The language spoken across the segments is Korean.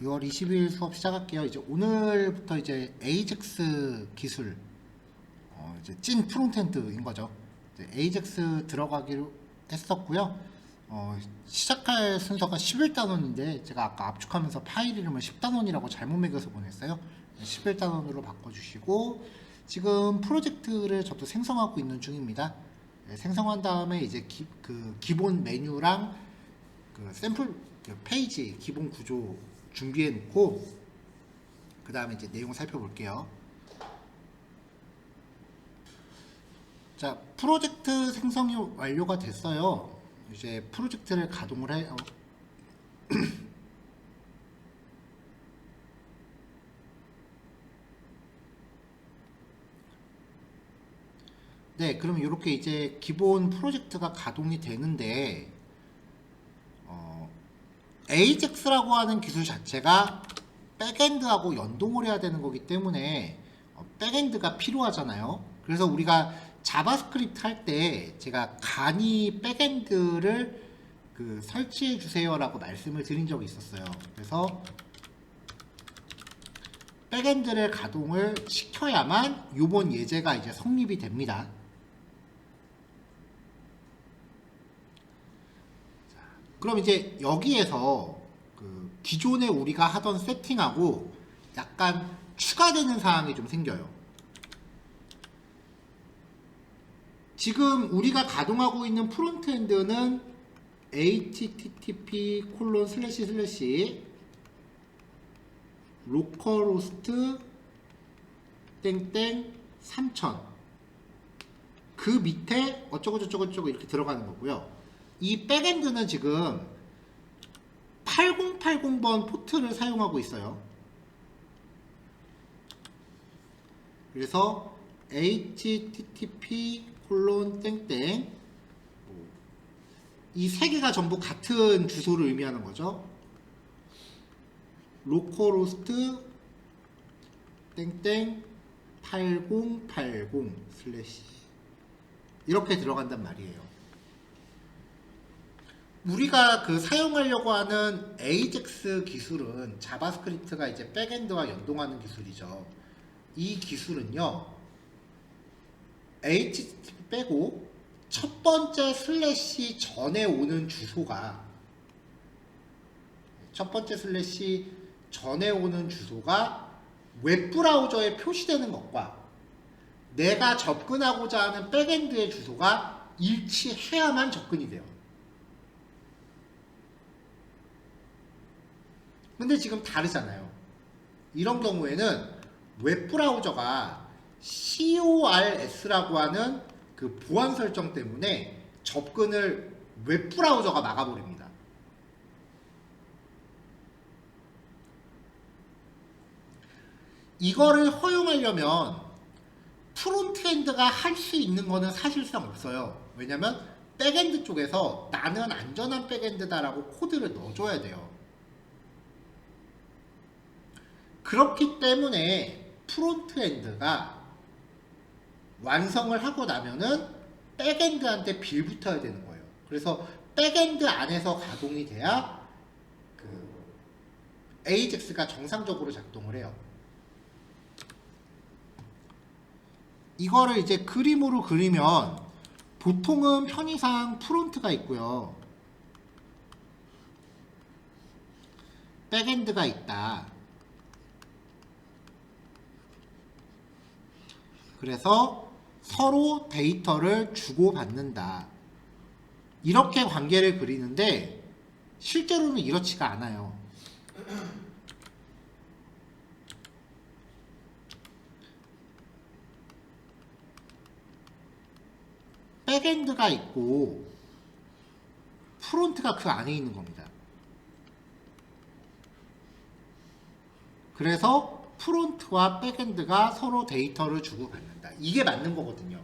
6월 20일 수업 시작할게요. 이제 오늘부터 이제 에이젝스 기술, 어, 이제 찐 프론트엔드인 거죠. 에이젝스 들어가기로 했었고요. 어, 시작할 순서가 11단원인데 제가 아까 압축하면서 파일 이름을 10단원이라고 잘못 매겨서 보냈어요. 11단원으로 바꿔주시고 지금 프로젝트를 저도 생성하고 있는 중입니다. 네, 생성한 다음에 이제 기, 그 기본 메뉴랑 그 샘플 그 페이지 기본 구조 준비해 놓고 그 다음에 이제 내용 살펴볼게요. 자 프로젝트 생성이 완료가 됐어요. 이제 프로젝트를 가동을 해요. 네, 그럼 이렇게 이제 기본 프로젝트가 가동이 되는데 어, AJAX라고 하는 기술 자체가 백엔드하고 연동을 해야 되는 거기 때문에 어, 백엔드가 필요하잖아요. 그래서 우리가 자바스크립트 할 때 제가 간이 백엔드를 그 설치해 주세요라고 말씀을 드린 적이 있었어요. 그래서 백엔드를 가동을 시켜야만 요번 예제가 이제 성립이 됩니다. 그럼 이제 여기에서 그 기존에 우리가 하던 세팅하고 약간 추가되는 사항이 좀 생겨요. 지금 우리가 가동하고 있는 프론트엔드는 http 콜론 슬래시 슬래시 로컬호스트 땡땡 3000그 밑에 어쩌고 저쩌고 저쩌고 이렇게 들어가는 거고요. 이 백엔드는 지금 8080번 포트를 사용하고 있어요. 그래서 http 콜론 땡땡 이 세 개가 전부 같은 주소를 의미하는 거죠. 로컬호스트 땡땡 8080 슬래시 이렇게 들어간단 말이에요. 우리가 그 사용하려고 하는 AJAX 기술은 자바스크립트가 이제 백엔드와 연동하는 기술이죠. 이 기술은요, HTTP 빼고 첫 번째 슬래시 전에 오는 주소가 첫 번째 슬래시 전에 오는 주소가 웹브라우저에 표시되는 것과 내가 접근하고자 하는 백엔드의 주소가 일치해야만 접근이 돼요. 근데 지금 다르잖아요. 이런 경우에는 웹 브라우저가 CORS라고 하는 그 보안 설정 때문에 접근을 웹 브라우저가 막아버립니다. 이거를 허용하려면 프론트엔드가 할 수 있는 거는 사실상 없어요. 왜냐면 백엔드 쪽에서 나는 안전한 백엔드다라고 코드를 넣어줘야 돼요. 그렇기 때문에 프론트엔드가 완성을 하고 나면은 백엔드한테 빌붙어야 되는 거예요. 그래서 백엔드 안에서 가동이 돼야 그 AJAX가 정상적으로 작동을 해요. 이거를 이제 그림으로 그리면 보통은 편의상 프론트가 있고요. 백엔드가 있다. 그래서 서로 데이터를 주고받는다. 이렇게 관계를 그리는데 실제로는 이렇지가 않아요. 백엔드가 있고 프론트가 그 안에 있는 겁니다. 그래서 프론트와 백엔드가 서로 데이터를 주고받는다. 이게 맞는 거거든요.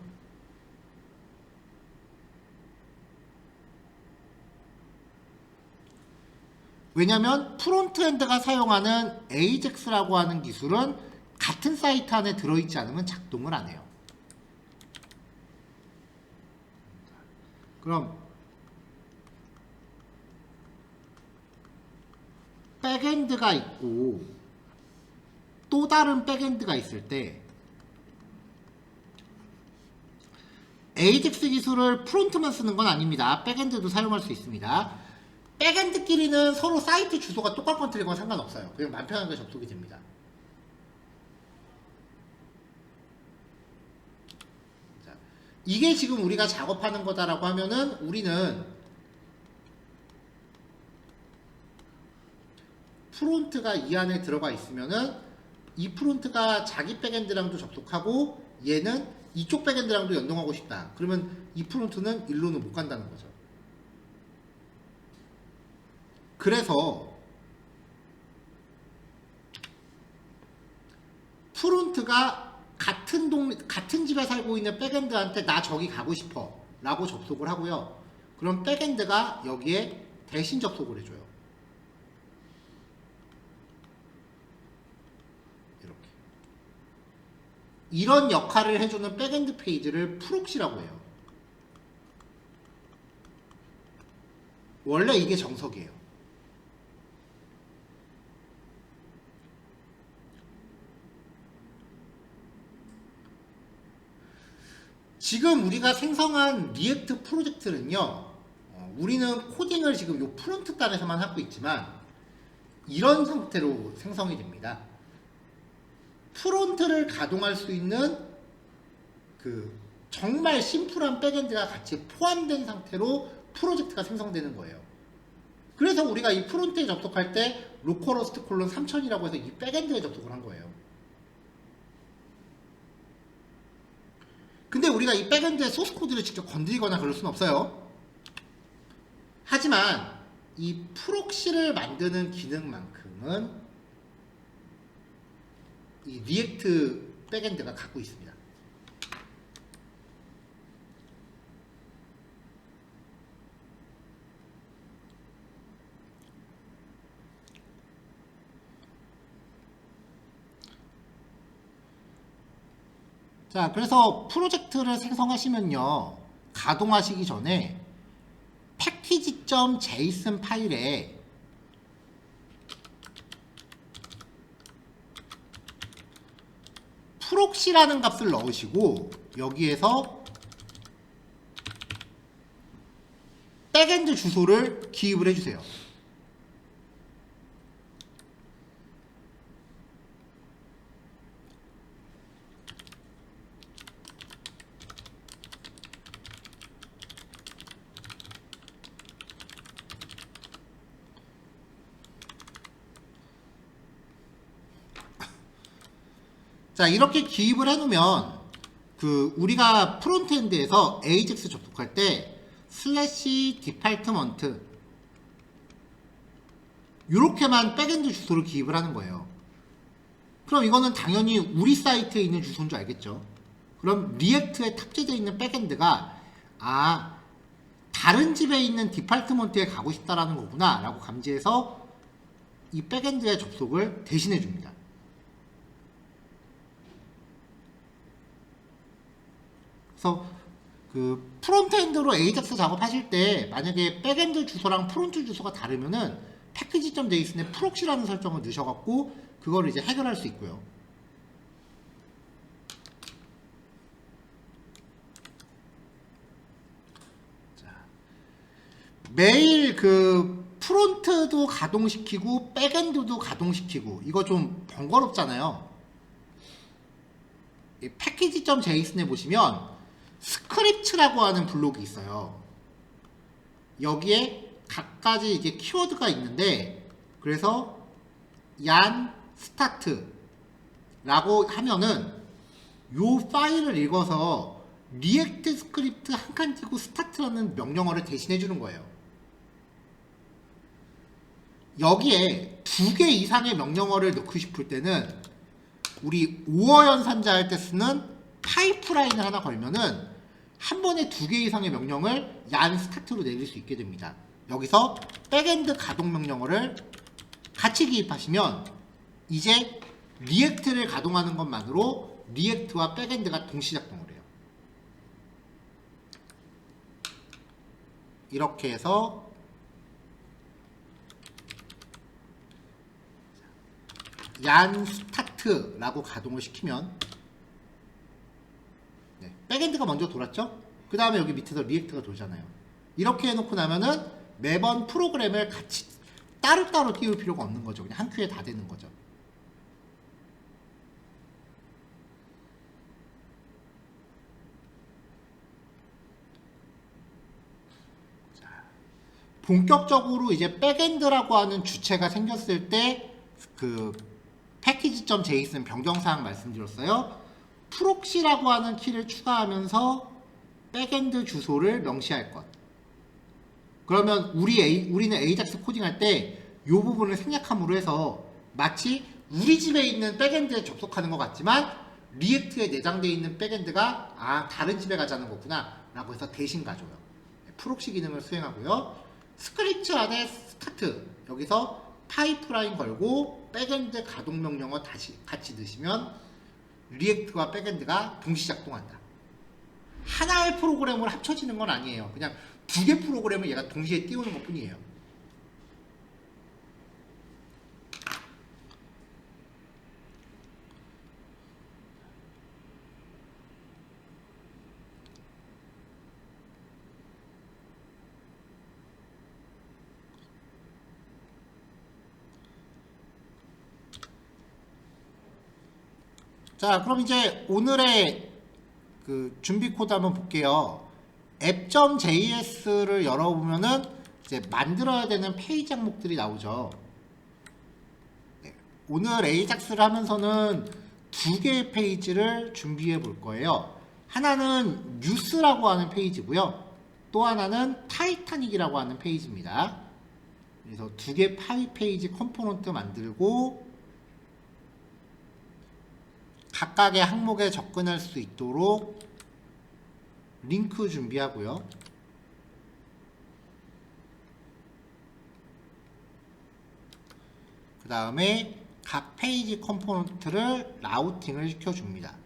왜냐면 프론트엔드가 사용하는 AJAX라고 하는 기술은 같은 사이트 안에 들어있지 않으면 작동을 안 해요. 그럼 백엔드가 있고 또 다른 백엔드가 있을 때 에이젝스 기술을 프론트만 쓰는 건 아닙니다. 백엔드도 사용할 수 있습니다. 백엔드끼리는 서로 사이트 주소가 똑같건 틀리건 상관없어요. 그냥 맘 편하게 접속이 됩니다. 자, 이게 지금 우리가 작업하는 거다라고 하면은 우리는 프론트가 이 안에 들어가 있으면은 이 프론트가 자기 백엔드랑도 접속하고 얘는 이쪽 백엔드랑도 연동하고 싶다. 그러면 이 프론트는 일로는 못 간다는 거죠. 그래서 프론트가 같은 동 같은 집에 살고 있는 백엔드한테 나 저기 가고 싶어 라고 접속을 하고요. 그럼 백엔드가 여기에 대신 접속을 해줘요. 이렇게 이런 역할을 해주는 백엔드 페이지를 프록시라고 해요. 원래 이게 정석이에요. 지금 우리가 생성한 리액트 프로젝트는요, 어, 우리는 코딩을 지금 요 프론트 단에서만 하고 있지만, 이런 상태로 생성이 됩니다. 프론트를 가동할 수 있는 그 정말 심플한 백엔드가 같이 포함된 상태로 프로젝트가 생성되는 거예요. 그래서 우리가 이 프론트에 접속할 때 로컬호스트 콜론 3000이라고 해서 이 백엔드에 접속을 한 거예요. 근데 우리가 이 백엔드의 소스 코드를 직접 건드리거나 그럴 수는 없어요. 하지만 이 프록시를 만드는 기능만큼은 이 리액트 백엔드가 갖고 있습니다. 자, 그래서 프로젝트를 생성하시면요. 가동하시기 전에 패키지.json 파일에 프록시라는 값을 넣으시고 여기에서 백엔드 주소를 기입을 해주세요. 자 이렇게 기입을 해놓으면 그 우리가 프론트엔드에서 AJAX 접속할 때 슬래시 디팔트먼트 이렇게만 백엔드 주소를 기입을 하는 거예요. 그럼 이거는 당연히 우리 사이트에 있는 주소인 줄 알겠죠. 그럼 리액트에 탑재되어 있는 백엔드가 아 다른 집에 있는 디팔트먼트에 가고 싶다라는 거구나 라고 감지해서 이 백엔드의 접속을 대신해 줍니다. 그래서 그 프론트엔드로 에이젝스 작업하실 때 만약에 백엔드 주소랑 프론트 주소가 다르면은 패키지.json에 프록시라는 설정을 넣으셔갖고 그거를 이제 해결할 수 있고요. 자, 매일 그 프론트도 가동시키고 백엔드도 가동시키고 이거 좀 번거롭잖아요. 이 패키지.json에 보시면 스크립트라고 하는 블록이 있어요. 여기에 각가지 이게 키워드가 있는데 그래서 얀 스타트라고 하면은 요 파일을 읽어서 리액트 스크립트 한 칸 띄고 스타트라는 명령어를 대신해 주는 거예요. 여기에 두 개 이상의 명령어를 넣고 싶을 때는 우리 5어 연산자 할 때 쓰는 파이프라인을 하나 걸면은 한 번에 두 개 이상의 명령을 얀 스타트로 내릴 수 있게 됩니다. 여기서 백엔드 가동 명령어를 같이 기입하시면 이제 리액트를 가동하는 것만으로 리액트와 백엔드가 동시 작동을 해요. 이렇게 해서 얀 스타트라고 가동을 시키면 네, 백엔드가 먼저 돌았죠? 그 다음에 여기 밑에서 리액트가 돌잖아요. 이렇게 해놓고 나면은 매번 프로그램을 같이 따로따로 띄울 필요가 없는 거죠. 그냥 한 큐에 다 되는 거죠. 본격적으로 이제 백엔드라고 하는 주체가 생겼을 때 그 패키지.json 변경사항 말씀드렸어요. 프록시라고 하는 키를 추가하면서 백엔드 주소를 명시할 것. 그러면 우리 A, 우리는 AJAX 코딩할 때 이 부분을 생략함으로 해서 마치 우리 집에 있는 백엔드에 접속하는 것 같지만 리액트에 내장되어 있는 백엔드가 아 다른 집에 가자는 거구나 라고 해서 대신 가줘요. 프록시 기능을 수행하고요. 스크립트 안에 스타트 여기서 파이프라인 걸고 백엔드 가동 명령어 다시 같이 넣으시면 리액트와 백엔드가 동시 작동한다. 하나의 프로그램으로 합쳐지는 건 아니에요. 그냥 두 개 프로그램을 얘가 동시에 띄우는 것 뿐이에요. 자, 그럼 이제 오늘의 그 준비 코드 한번 볼게요. app.js를 열어보면은 이제 만들어야 되는 페이지 항목들이 나오죠. 네, 오늘 AJAX를 하면서는 두 개의 페이지를 준비해 볼 거예요. 하나는 뉴스라고 하는 페이지고요. 또 하나는 타이타닉이라고 하는 페이지입니다. 그래서 두 개 파이 페이지 컴포넌트 만들고 각각의 항목에 접근할 수 있도록 링크 준비하고요. 그 다음에 각 페이지 컴포넌트를 라우팅을 시켜줍니다.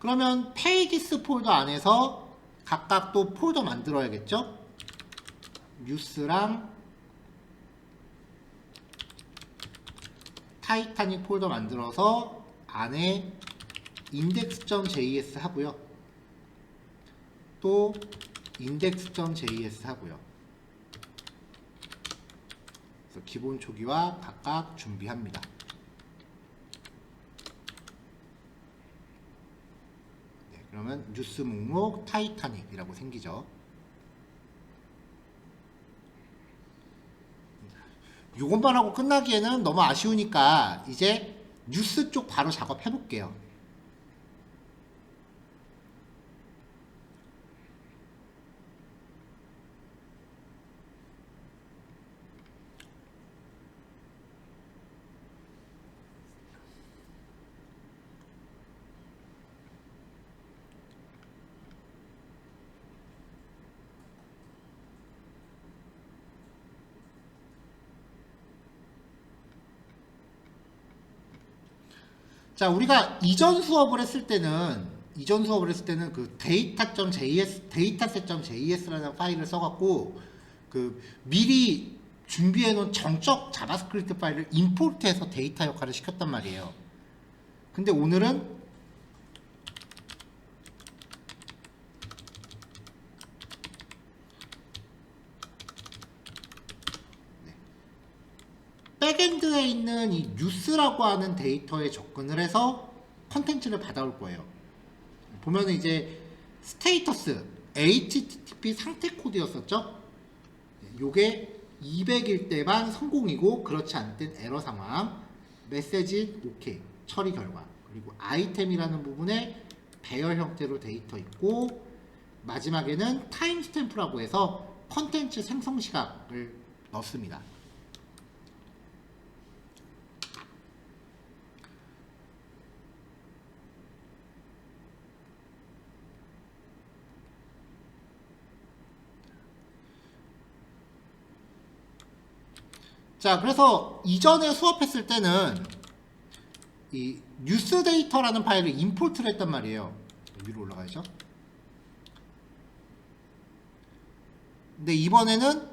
그러면 페이지스 폴더 안에서 각각 또 폴더 만들어야겠죠? 뉴스랑 타이타닉 폴더 만들어서 안에 index.js 하고요. 또 index.js 하고요. 그래서 기본 초기화 각각 준비합니다. 네, 그러면 뉴스 목록 타이타닉이라고 생기죠. 요것만 하고 끝나기에는 너무 아쉬우니까 이제 뉴스 쪽 바로 작업해 볼게요. 자, 우리가 이전 수업을 했을 때는 이전 수업을 했을 때는 그 data.js dataset.js라는 파일을 써갖고 그 미리 준비해 놓은 정적 자바스크립트 파일을 임포트해서 데이터 역할을 시켰단 말이에요. 근데 오늘은 백엔드에 있는 이 뉴스라고 하는 데이터에 접근을 해서 컨텐츠를 받아올 거예요. 보면은 이제 스테이터스 HTTP 상태 코드였었죠. 요게 200일 때만 성공이고 그렇지 땐 에러 상황. 메시지 오케이 처리 결과 그리고 아이템이라는 부분에 배열 형태로 데이터 있고 마지막에는 타임스탬프라고 해서 컨텐츠 생성 시각을 넣습니다. 자, 그래서 이전에 수업했을 때는 이 뉴스 데이터라는 파일을 임포트를 했단 말이에요. 위로 올라가야죠. 근데 이번에는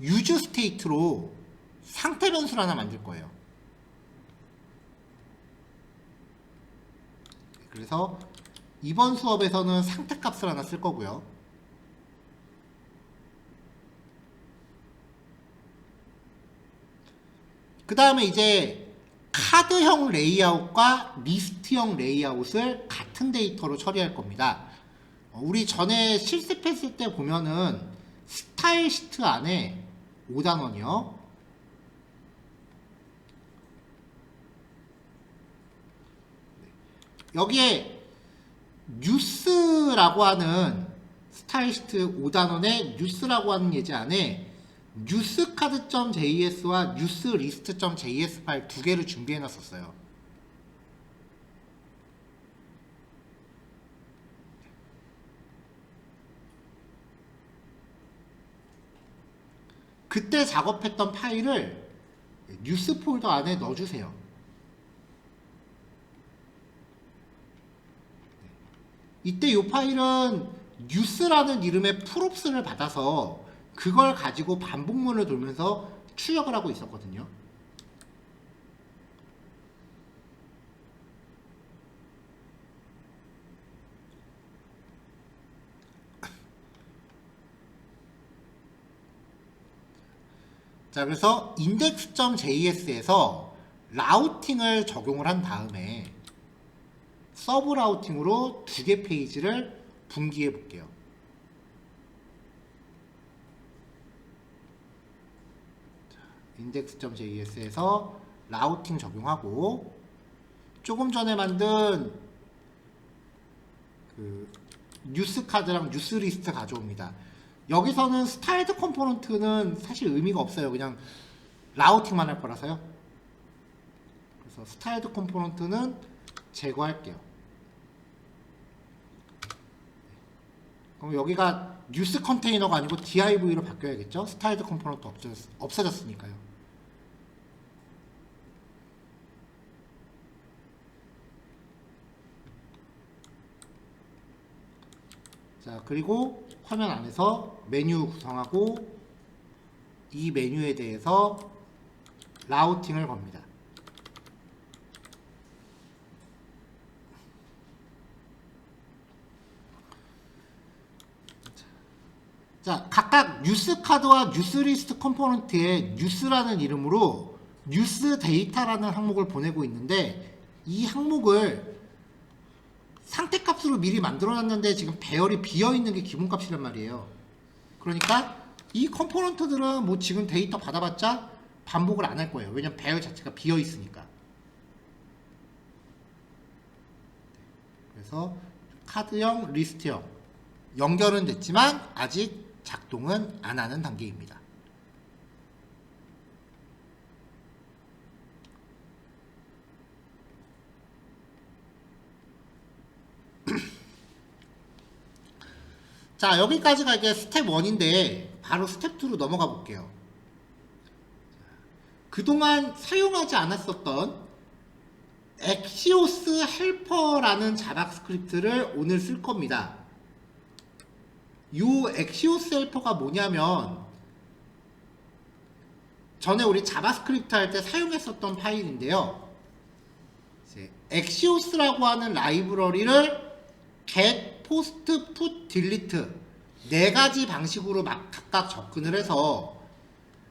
유즈 스테이트로 상태 변수를 하나 만들 거예요. 그래서 이번 수업에서는 상태 값을 하나 쓸 거고요. 그 다음에 이제 카드형 레이아웃과 리스트형 레이아웃을 같은 데이터로 처리할 겁니다. 어, 우리 전에 실습했을 때 보면은 스타일 시트 안에 5단원이요. 여기에 뉴스라고 하는 스타일 시트 5단원의 뉴스라고 하는 예제 안에 뉴스카드.js와 뉴스리스트.js 파일 두 개를 준비해 놨었어요. 그때 작업했던 파일을 뉴스 폴더 안에 넣어주세요. 이때 이 파일은 뉴스라는 이름의 프롭스를 받아서 그걸 가지고 반복문을 돌면서 출력을 하고 있었거든요. 자, 그래서 index.js에서 라우팅을 적용을 한 다음에 서브 라우팅으로 두 개 페이지를 분기해 볼게요. index.js에서 라우팅 적용하고 조금 전에 만든 그 뉴스 카드랑 뉴스 리스트 가져옵니다. 여기서는 스타일드 컴포넌트는 사실 의미가 없어요. 그냥 라우팅만 할 거라서요. 그래서 스타일드 컴포넌트는 제거할게요. 그럼 여기가 뉴스 컨테이너가 아니고 div로 바뀌어야겠죠? 스타일드 컴포넌트 없어졌, 없어졌으니까요. 자, 그리고 화면 안에서 메뉴 구성하고 이 메뉴에 대해서 라우팅을 겁니다. 자, 각각 뉴스 카드와 뉴스 리스트 컴포넌트에 뉴스라는 이름으로 뉴스 데이터라는 항목을 보내고 있는데 이 항목을 상태 값으로 미리 만들어 놨는데 지금 배열이 비어 있는 게 기본 값이란 말이에요. 그러니까 이 컴포넌트들은 뭐 지금 데이터 받아봤자 반복을 안 할 거예요. 왜냐면 배열 자체가 비어 있으니까. 그래서 카드형, 리스트형 연결은 됐지만 아직 작동은 안 하는 단계입니다. 자, 여기까지가 이제 스텝 1인데 바로 스텝 2로 넘어가 볼게요. 그동안 사용하지 않았었던 엑시오스 헬퍼라는 자바스크립트를 오늘 쓸 겁니다. 이 엑시오스 헬퍼가 뭐냐면 전에 우리 자바스크립트 할 때 사용했었던 파일인데요. 엑시오스라고 하는 라이브러리를 get, post, put, delete 네 가지 방식으로 막 각각 접근을 해서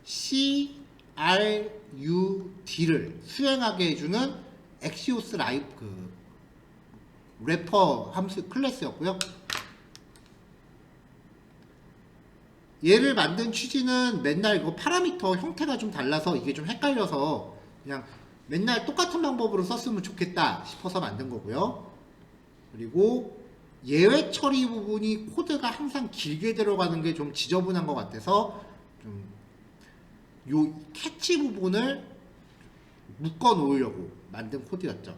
C, R, U, D를 수행하게 해주는 엑시오스 라이브 그 래퍼 함수 클래스였고요. 얘를 만든 취지는 맨날 이거 파라미터 형태가 좀 달라서 이게 좀 헷갈려서 그냥 맨날 똑같은 방법으로 썼으면 좋겠다 싶어서 만든 거고요. 그리고 예외 처리 부분이 코드가 항상 길게 들어가는 게 좀 지저분한 것 같아서 좀요 캐치 부분을 묶어 놓으려고 만든 코드였죠.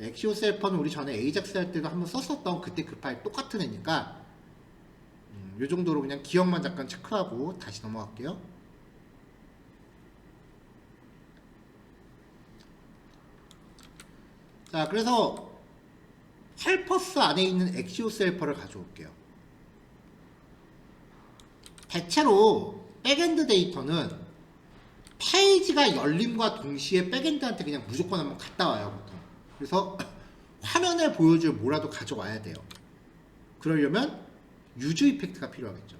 엑시오스 헬퍼는 우리 전에 에이젝스 할 때도 한번 썼었던 그때 그 파일 똑같은 애니까 음, 요 정도로 그냥 기억만 잠깐 체크하고 다시 넘어갈게요. 자, 그래서 헬퍼스 안에 있는 엑시오스 헬퍼를 가져올게요. 대체로 백엔드 데이터는 페이지가 열림과 동시에 백엔드한테 그냥 무조건 한번 갔다 와요 보통. 그래서 화면에 보여줄 뭐라도 가져와야 돼요. 그러려면 유즈 이펙트가 필요하겠죠.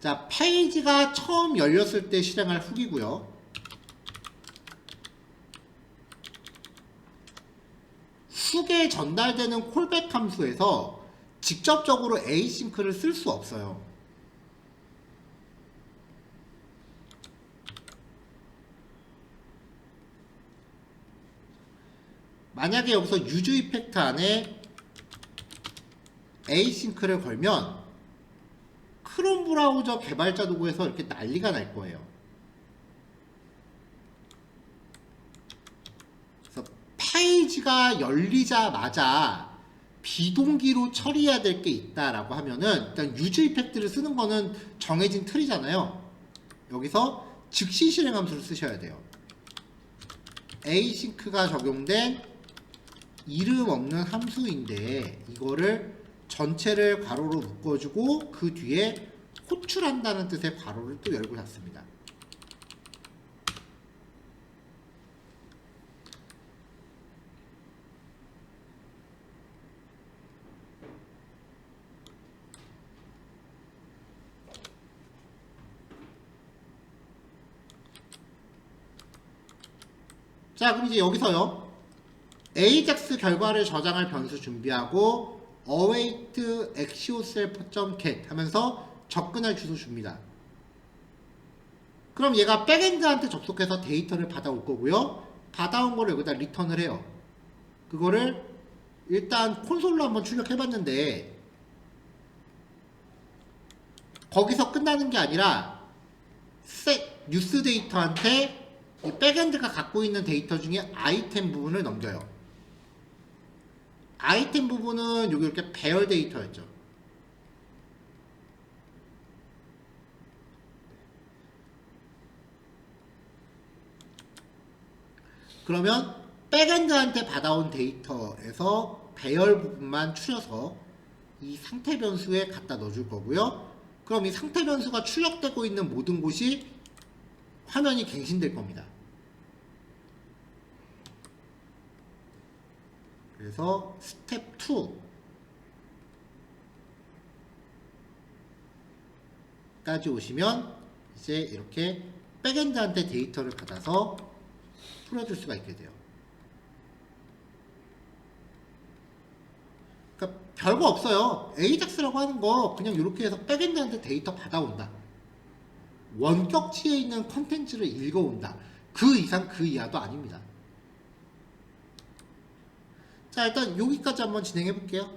자, 페이지가 처음 열렸을 때 실행할 훅이고요. 훅에 전달되는 콜백 함수에서 직접적으로 에이싱크를 쓸 수 없어요. 만약에 여기서 유즈 이펙트 안에 에이싱크를 걸면 크롬 브라우저 개발자 도구에서 이렇게 난리가 날 거예요. 그래서 페이지가 열리자마자 비동기로 처리해야 될 게 있다라고 하면은 일단 유즈 이펙트를 쓰는 거는 정해진 틀이잖아요. 여기서 즉시 실행 함수를 쓰셔야 돼요. async가 적용된 이름 없는 함수인데 이거를 전체를 괄호로 묶어주고 그 뒤에 호출한다는 뜻의 괄호를 또 열고 닫습니다. 자 그럼 이제 여기서요 ajax 결과를 저장할 변수 준비하고 await axioself.get 하면서 접근할 주소 줍니다. 그럼 얘가 백엔드한테 접속해서 데이터를 받아올 거고요. 받아온 거를 여기다 리턴을 해요. 그거를 일단 콘솔로 한번 출력해 봤는데 거기서 끝나는 게 아니라 셋 뉴스 데이터한테 이 백엔드가 갖고 있는 데이터 중에 아이템 부분을 넘겨요. 아이템 부분은 여기 이렇게 배열 데이터였죠. 그러면 백엔드한테 받아온 데이터에서 배열 부분만 추려서 이 상태 변수에 갖다 넣어줄 거고요. 그럼 이 상태 변수가 출력되고 있는 모든 곳이 화면이 갱신될 겁니다. 그래서 스텝 2까지 오시면 이제 이렇게 백엔드한테 데이터를 받아서 풀어줄 수가 있게 돼요. 그러니까 별거 없어요. AJAX라고 하는 거 그냥 이렇게 해서 백엔드한테 데이터 받아온다. 원격지에 있는 컨텐츠를 읽어온다. 그 이상 그 이하도 아닙니다. 자 일단 여기까지 한번 진행해 볼게요.